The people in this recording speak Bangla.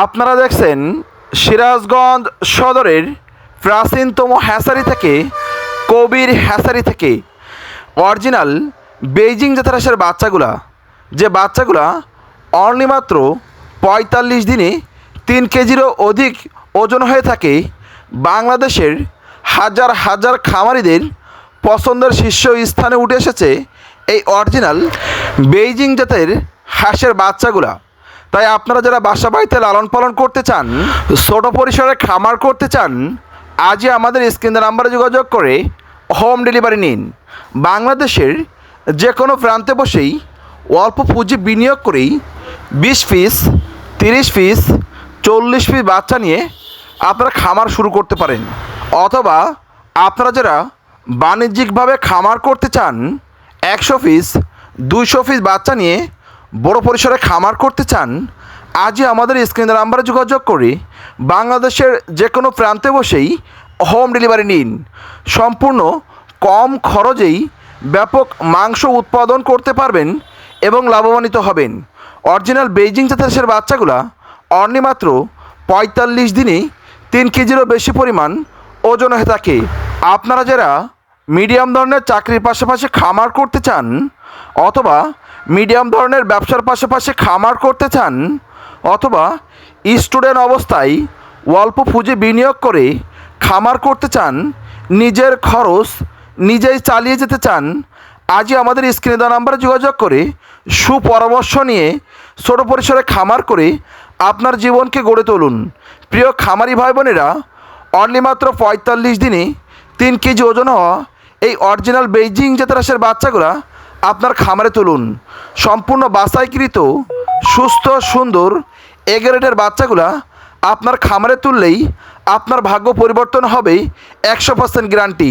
আপনারা দেখছেন সিরাজগঞ্জ সদরের প্রাচীনতম হ্যাসারি থেকে, কবির হ্যাসারি থেকে। অরিজিনাল বেইজিং জাতের বাচ্চাগুলা, যে বাচ্চাগুলা অনলি মাত্র পঁয়তাল্লিশ দিনে তিন কেজিরও অধিক ওজন হয়ে থাকে বাংলাদেশের হাজার হাজার খামারিদের পছন্দের শীর্ষ স্থানে উঠে এসেছে এই অরিজিনাল বেইজিং জাতের হাঁসের বাচ্চাগুলা। তাই আপনারা যারা বাসা বাড়িতে লালন পালন করতে চান, ছোট পরিসরে খামার করতে চান, আজই আমাদের স্ক্রিনের নাম্বারে যোগাযোগ করে হোম ডেলিভারি নিন। বাংলাদেশের যে কোনো প্রান্তে বসেই অল্প পুঁজি বিনিয়োগ করেই বিশ পিস, তিরিশ পিস, চল্লিশ পিস বাচ্চা নিয়ে আপনারা খামার শুরু করতে পারেন। অথবা আপনারা যারা বাণিজ্যিকভাবে খামার করতে চান, একশো পিস, দুইশো পিস বাচ্চা নিয়ে বড় পরিসরে খামার করতে চান, আজই আমাদের স্ক্রিনের নাম্বারে যোগাযোগ করে বাংলাদেশের যে কোনো প্রান্তে বসেই হোম ডেলিভারি নিন। সম্পূর্ণ কম খরচেই ব্যাপক মাংস উৎপাদন করতে পারবেন এবং লাভবান্বিত হবেন। অরিজিনাল বেইজিং জাতের বাচ্চাগুলা অনলি মাত্র পঁয়তাল্লিশ দিনে তিন কেজিরও বেশি পরিমাণ ওজন হয়ে থাকে। আপনারা যারা মিডিয়াম ধরনের চাকরির পাশাপাশি খামার করতে চান, অথবা মিডিয়াম ধরনের ব্যবসার পাশাপাশি খামার করতে চান অথবা স্টুডেন্ট অবস্থায় অল্প পুঁজি বিনিয়োগ করে খামার করতে চান, নিজের খরচ নিজেই চালিয়ে যেতে চান, আজই আমাদের স্ক্রিনে দেওয়া নাম্বারে যোগাযোগ করে সুপরামর্শ নিয়ে ছোট পরিসরে খামার করে আপনার জীবনকে গড়ে তুলুন। প্রিয় খামারি ভাই বোনেরা অনলি মাত্র পঁয়তাল্লিশ দিনে তিন কেজি ওজন হওয়া এই অরিজিনাল বেইজিং জাতের বাচ্চাগুলা আপনার খামারে তুলুন। সম্পূর্ণ বাসাইকৃত সুস্থ, সুন্দর এগারেটের বাচ্চাগুলা আপনার খামারে তুললেই আপনার ভাগ্য পরিবর্তন হবে একশো পার্সেন্ট গ্যারান্টি।